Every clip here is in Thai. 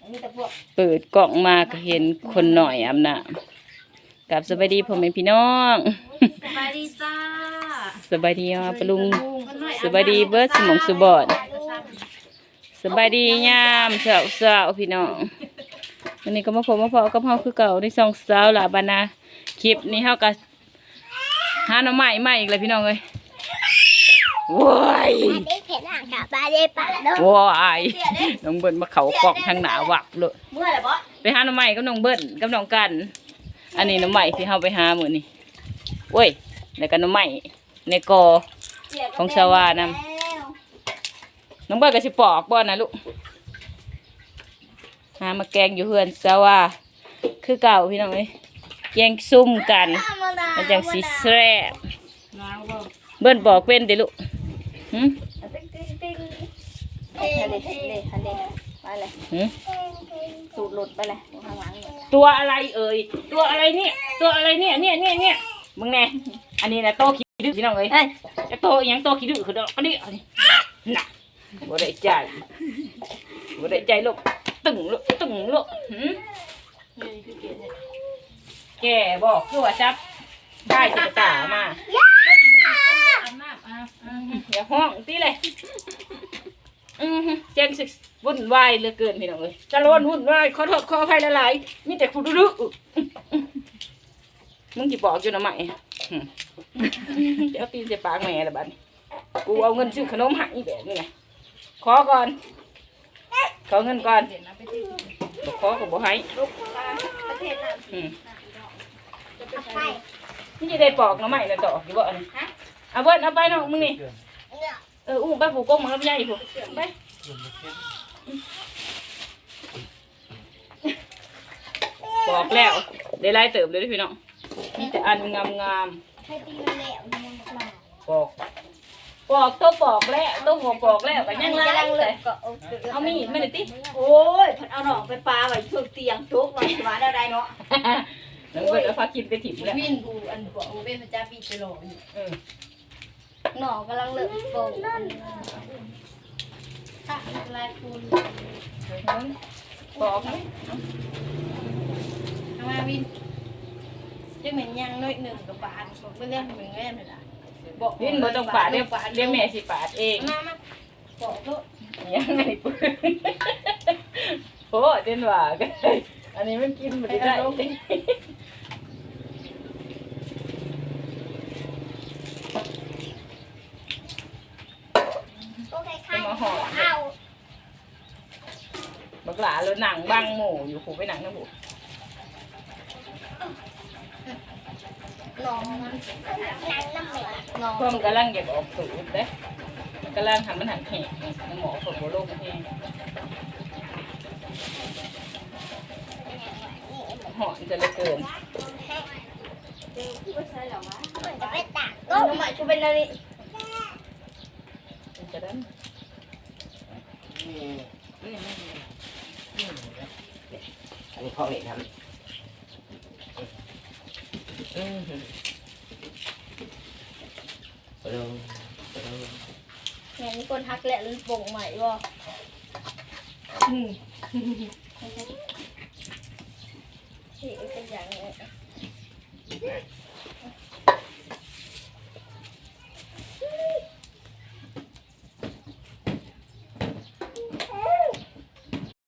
อันนี้แต่พวกเปิดกล่องมาก็เห็นคนหน่อยอาบน้ำกับสบายดีพ่อแม่พี่น้องสบายดีจ้าสบายดีอะปะลุงสบายดีเบิร์ดสมองสุบอดสบายดียามเช้าเช้าๆพี่น้องวันนี้ก็มาพบมาพอกับเฮาคือเก่าในสองสาวหลาบานาคลิปนี้เฮาก็หาหน่อไม้ใหม่อีกเลยพี่น้องเอ้ย ว้ายได้เผ็ดอ่างค่ะปลาได้ปลาเด้อว้ายน้องเบิ้ลมาเขากล่องทางหนาวักเลยเมื่อไหร่บ่ไปหาหน่อไม้กับน้องเบิ้ลกับน้องกัน อันนี้หน่อไม้ที่เฮาไปหามื้อนี้โอ้ยแล้วก็หน่อไม้ในกอของชาวานำน้องเบิ้ลก็สิปอกบ่นะลูกหามาแกงอยู่เฮือนซะว่าคือเก่าพี่น้องเอ้ยแกงซุ่มกันมันจังสิแซ่บน้ำบ่เบิ้ลบอกเป็นเด้ลูก หึติ๊งติ๊งติ๊งเฮ้เลยเฮ้เลยเฮ้เลยไปเลยหึสูดหลุดไปเลยข้างหลังตัวอะไรเอ่ย ตัวอะไรเนี่ย ตัวอะไรเนี่ย เนี่ยเนี่ยเนี่ยมึงแน่อันนี้นะโตขี้ดื้อพี่น้องเอ้ยจะโตอีหยังโตขี้ดื้อคือดอกก็ดิอันนี้น่ะบ่ได้ใจบ่ได้ใจลูกตึงลูกตึงลูกหึนี่คือเกลียดเนี่ยแกบอกคือว่าจับ ได้จับตามาอาบน้ำอะอืมอย่าห้องตีเลยอืมเสียงสิวุ่นวายเหลือเกินพี่น้องเอ้ยจะร้อนวุ่นวายขอโทษขออภัยหลายๆมีแต่ผู้ดื้อๆมึงจีบอกอยู่นะไหมอืมเดี๋ยวตีนเสียปากแม่ละบัดนี้กูเอาเงินซื้อขนมใหายแบบนี้ไงขอก่อน ขอเงินก่อนเดี๋ยวนะไปที่บอกขอก็บอกให้ลูกตาประเทศน้ำอืมจะไปใช้ นี่จะได้ปอกหน่อไม้แล้วต่ออยู่บ่อันนี้เอาเบิ้ลเอาไปน้องมึงนี่เอออู้ไปผูกกงมันลำไยผูกไปปอกแล้วได้ไล่เติบเลยเด้อพี่น้องมีแต่อันงามงามให้ตีมันแล้วมันยังปลาๆปอกปอกตัวปอกแล้วตัวหัวปอกแล้วก็ยังไล่เลยก็เอาเอามีดไม่ได้ติโอ้ยเพิ่นเอาหนองไปปลาไว้ทุกเตียงทุกวันสบายได้ได้เนาะ น้องเบิ้ลเอาฟ้ากินไปถิ่มแล้ววินกูอันบอกว่าเป็นพระเจ้าปีไปโหลอยู่เออหน่อกำลังเลิกโป่งถ้าลายคูณปอกไหมทำไมวินจะเหม็นยังน้อยหนึ่งกับปานบอกไม่เรื่องเหมือนแง่เลยล่ะบอกวินบ่ต้องปาดเรียกเรียกแม่สิปาดเองมามาบอกทุกยังไงปืนโอ้เด่นว่ากันอันนี้มันกินไม่ได้ โอเคค่ะเอา บักหลาแล้วหนัง บังหมูอยู่ผูไปหนังนะผูหน่อมันนั่งน้ำเหม็นหน่อเพิ่มนกำลังอยากออกสูตรเด้มันกำลังทำมันหันแหกมันหมอฝนโบโลกแห้งหอนจะเหลยเกินจะไปตักก็ทำไมกูเป็นอะไรจะได้ อันนี้พ่อเอกครับอืมปลงปลงแม่นี่คนทักแหละมันโป่งใหม่ว่ะที่เป็นอย่างไร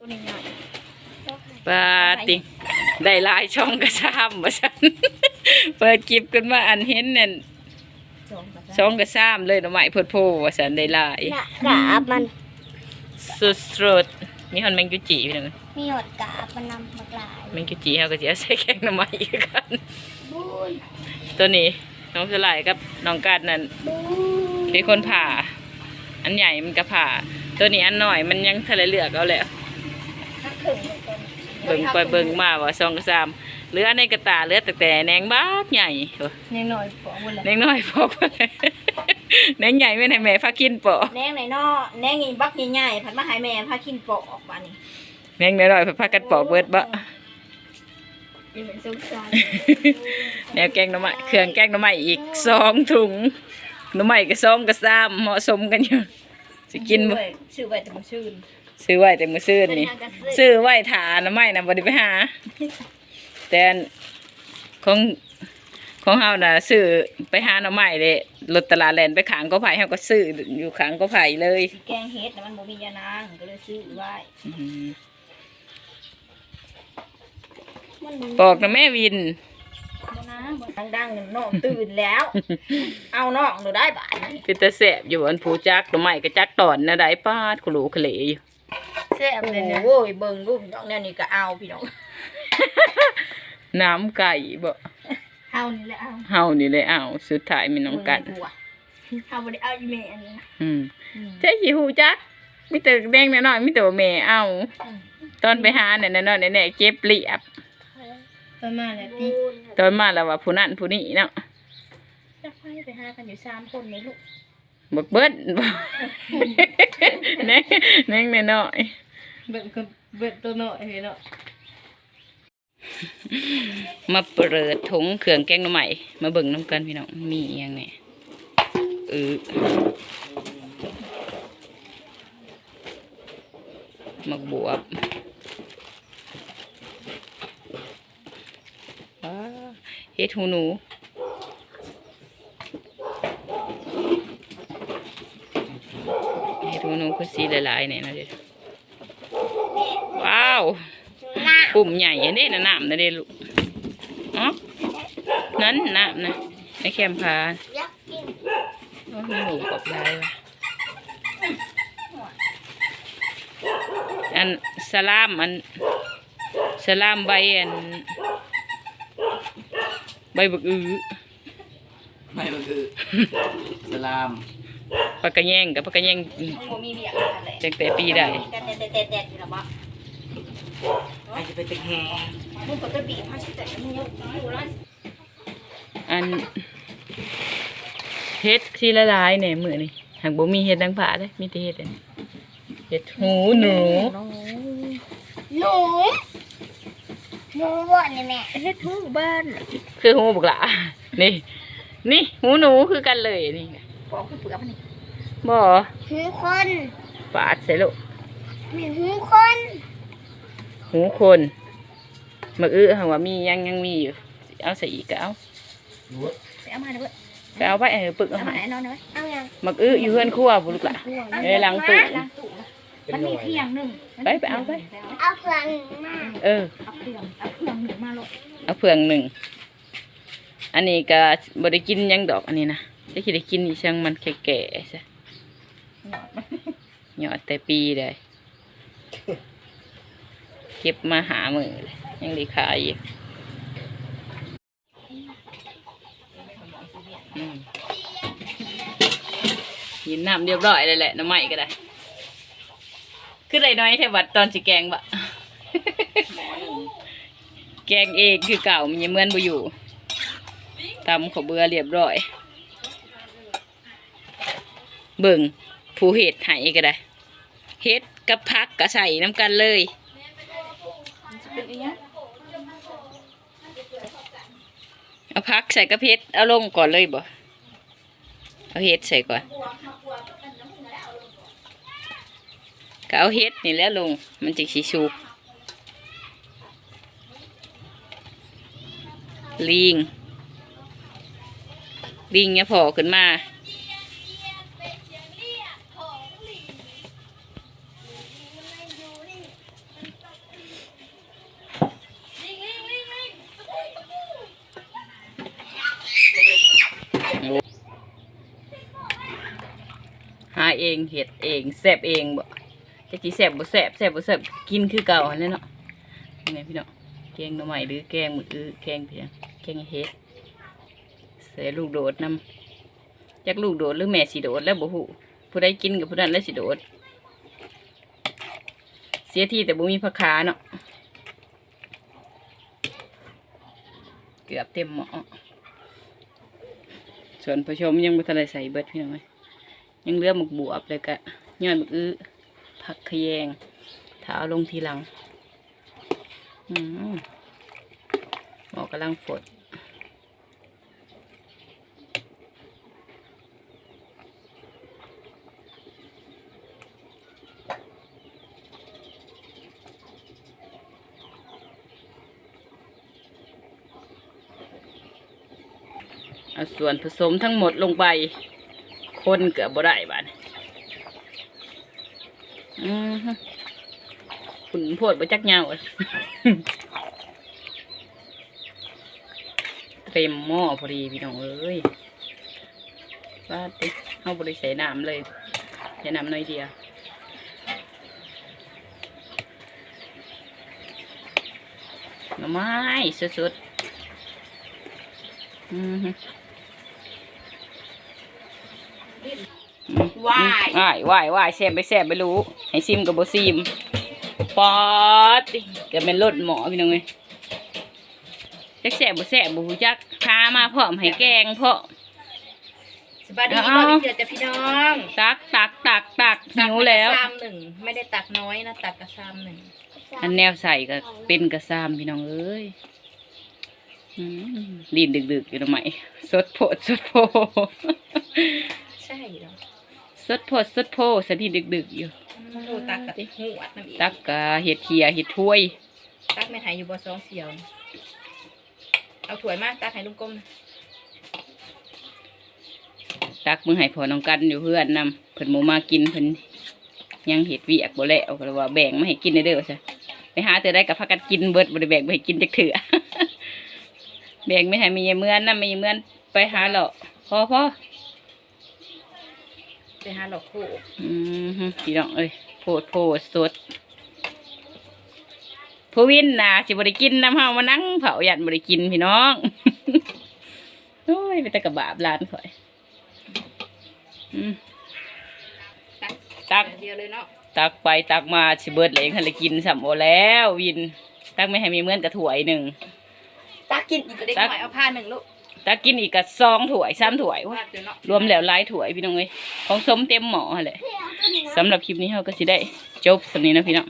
วนี้ใหญ่ ปา ติได้หลายช่องกระซ้ำมาฉันเปิดคลิปกันมาอันเห็นนั่นสองกับช่องกระซ้ำเลยหน่อไม้พดโพว่าฉันได้หลายน่ะกาบมันสุดสุดๆมีฮอนแมงกุจิพี่น้องมีหดกาบมันนำมากลายแมงกุจิเฮาก็สิเอาใส่แกงหน่อไม้อีกกันบูนตัวนี้น้องสลายกับน้องกัดนั่นบูนเป็นคนผ่า อันใหญ่มันก็ผ่า ตัวนี้อันหน่อยมันยังทะเลเลือกเอาแหละทักถึง เลยคนเบิ่งไปเบิ่งมาว่าสองกับสามเหลือในกระตาเหลือแต่แต่แหนงบ้าดใหญ่โอ้ยังหน่อยปอกหมดเลยแหนงน้อยพอกไปเลยแหนงใหญ่ไม่ให้แม่ฟ้ากินปอแนงไหนนอแนงอีบักใหญ่ๆผัดมาหายแม่พากินปอกออกมานี่แหนงน้อยๆพากันปอกเบิดบ่ยังเป็นสุกใจแนวแกงหน่อไม้เครื่องแกงหน่อไม้อีกสองถุงหน่อไม้ก็สองกับสามเหมาะสมกันอยู่สิกินบ่ชื่อไว้แต่มันชื่น ซื้อไว้แต่มื้อซื้อนี่ซื้อไว้ถาหน้ำไม้นะบ่ได้ไปหา แต่อันของของเฮาน่ะซื้อไปหาหน้ำไม้เลยรถตลาดแล่นไปขางก็ไผเฮาก็ซื้ออยู่ขางก็ไผเลย แกงเฮ็ดนะมันบ่มียานางก็เลยซื้อไว้อื้อหือมันบอกนะแม่วินบ่นะบ่ดังๆเนี่ยน้องตื่นแล้ว เอาน้องหนูได้บาทนั้นคือแต่แสบอยู่อันผู้จักหน้ำไม้ก็จักตอนนะได้ปาดคุโหลคุเหลอยู่ แซ่บเลยเนี่ยโว้ยเบิ่งรูปน้องแนวนี้ก็เอาพี่น้องน้ำไก่บ่เฮานี่แหละเอาเฮานี่เลยเอาสุดท้ายมีน้องกันเฮาบ่ได้เอาอีเมอันนี้นะอืมใช่สิฮู้จักมีแต่แดงน้อยๆมีแต่ว่าแม่เอาตอนไปหาเนี่ยน้อยๆแน่ๆเจ็บเรียบประมาณแล้วพี่ตอนมาแล้วว่าผู้นั้นผู้นี้เนาะจักไปไปหากันอยู่สามคนนี่ลูกบักเบิ้ลแน่แน่งน้อย เบิ่งก็เบิ่งตัวน้อยเนาะมาเปิดถุงเครื่องแกงน่อใหม่มาเบิ่งน้ำกันพี่น้องมีอหยังไงเออมักบวบเฮ็ดหูหนูเฮ็ดหูหนูคือสีหลายๆเนี่ยนะเด็ ว้าวปุ่มใหญ่อันนี้นะน้ำนะเด้ลูกอ๋อนั้นน้ำนะไอ้แคมพาอยากกินโอ้มีหมูกรอบได้ว่ะอันสลามอันสลามใบอันใบบักอือไม่มันคือสลามปากกระแยงกับปากกระแยงบ่มีเบียร์กันแหละจังแต่ปีได้แต่แต่แต่แต่ อยู่ละบ่ไอจะไปตะแคงมึงก็จะบีบให้ฉันแต่มึงยู่อยู่ร้านอันเฮ็ดสีละลายเนี่ยมือนี่หากบ่มีเฮ็ดดังผาเลยมีแต่เฮ็ดอันนี้เฮ็ดหูหนู หนูหนูบ่นี่แม่เฮ็ดทุกบ้านคือหูบุกละนี่ นี่หูหนูคือกันเลยนี่ปอกคือเปลือกมันนี่บ่หูคนปาดใส่ลูกมีหูคน หูคนมักอื้อหังว่ามียังยังมีอยู่ เอาใส่อีกก็เอาไปเอามาเด้อก็เอาไปเออปึกเอาเอามามาให้นอนเด้อเอายังมักอื้ออยู่เฮือนครัวบุลูกละเอ้ยล้างตู้ ล้างตู้มันมีเพียงหนึงไปไปเอาไปเอาเพื่อนมา เออ เอาเพียงเอาเพียงหนึ่งมาโลดเอาเผืองหนึ่ง อันนี้ก็บ่ได้กินหยังดอกอันนี้นะได้คิดได้กินอีช่างมันแก่ๆซะหยอดแต่ปีได้เก็บมาหามือเลยยังด้ขายอยู่ยินน้ำเรียบร้อยเลยแหละน้ำใหม่ก็ได้คือไรน้อยแค่วัดตอนสิแกงบะแกงเองคือเก่ามันยังเมือนบ่อยู่ตำขาวเบือเรียบร้อย เบิ่งผู้เห็ดให้ก็ได้เห็ดกับพักก็ใส่น้ำกันเลย เป็นอีหยังเอาพักใส่กับเห็ดเอาลงก่อนเลยบ่เอาเห็ดใส่ก่อนก็เอาเห็ดนี่แล้วลงมันจะสีสุกลิงลิงเนี่ยพอขึ้นมา เห็ดเองแซบเองบ่จะกี่แซบบ่แซบแซบบ่แซบกินคือเก่าหั่นแหละเนาะยังไงพี่เนาะแกงหน่อไม้หรือแกงหมืออื้อแกงเพียงแกงเห็ดใส่ลูกโดดนำจักลูกโดดหรือแม่สิโดดแล้วบ่ฮู้ผู้ใดกินกับผู้นั้นแล้วสิโดด เสียที่แต่บ่มีผักขาเนาะเกือบเต็มหม้อส่วนผู้ชมยังบ่ทันได้ใส่เบิดพี่น้องเอ้ย ยังเหลือหมึกบวบเลยกะย้อนหมึกอื้อผักขยงถ้าเอาลงทีหลังอืมหมอกำลังฝดเอาส่วนผสมทั้งหมดลงไป คนเกือบบ่ได้บาดอือฮึขุนโพดบ่จักเงาอะเต็มหม้อพอดีพี่น้องเอ้ยว่าติเฮาบ่ได้ใส่น้ำเลยใส่น้ำน้อยเดียวหน่อไม้สุดๆอือ ว้ายว่ายว่ายว่ายแซ่บไปแซ่บไปรู้ ให้ซิมกับบ่ซิมปอดจะเป็นรสหมอพี่น้องเอ้ยจักแซ่บบ่แซ่บบ่ฮู้จักพามาพร้อมให้แกงพร้อมสบายดีเอาก็ไปเจอแต่พี่น้องตักตักตักตักหิวแล้วตักกระซามหนึ่งไม่ได้ตักน้อยนะตักกระซามหนึ่งอันแนวใส่ก็เป็นกระซามพี่น้องเอ้ยอืมดินดึกๆอยู่ทำไมสดโพดสดโพใช่เหรอ สดโพดสดโพสที่ดึกๆอยู่โอ้ตักกับหูอัดน้ำอีกตักกะเห็ดเขียเห็ดถ้วย ตักไม่ถ่ายอยู่บ่ซองเสียว เอาถ้วยมาตักให้ลุงก้มนะตักมือให้พอน้องกันอยู่เพื่อนนำเพิ่นหมูมากินเพิ่นยังเห็ดเวียกบ่แล้วก็เลยว่าแบ่งมาให้กินเด้อๆซะไปหาแต่ได้กับพักกันกินเบิดบ่ได้แบ่งไปให้กินจักเถื่อ แบ่งไม่ให้มีเมือนนำมีเมือนไปหาหรอกพอพอ ไปหาหลอกโคอืมฮึพี่น้องเอ้ยโพดโพดสดผู้วินน่ะสิบ่ได้กินน้ำเฮามานั่งเผายันบ่ได้กินพี่น้องโอ้ยไปแต่กระบาบร้านข่อยอืมตักตักเดียวเลยเนาะตักไปตักมาสิเบิดเลยคันเลยกินสัมโอแล้ววิน ตักไม่ให้มีเหมือนกับถ้วยหนึ่งตักกินอีกก็ได้ตักหน่อยเอาผ้าหนึ่งลูก ตักกินอีกกับซองถ้วยสามถ้วยวาว้าดเดี๋ยวเนาะรวมแล้วหลายถ้วยพี่น้องเอ้ยของสมเต็มหม้อหั่นแหละสำหรับคลิปนี้เราก็สิได้จบสำนี้นะพี่น้อง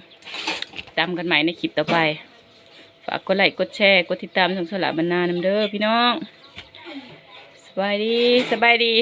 ตามกันใหม่ในคลิปต่อไป ฝากกดไลค์กดแชร์กดติดตามช่องสลับบรรณานำเด้อพี่น้องสบายดีสบายดี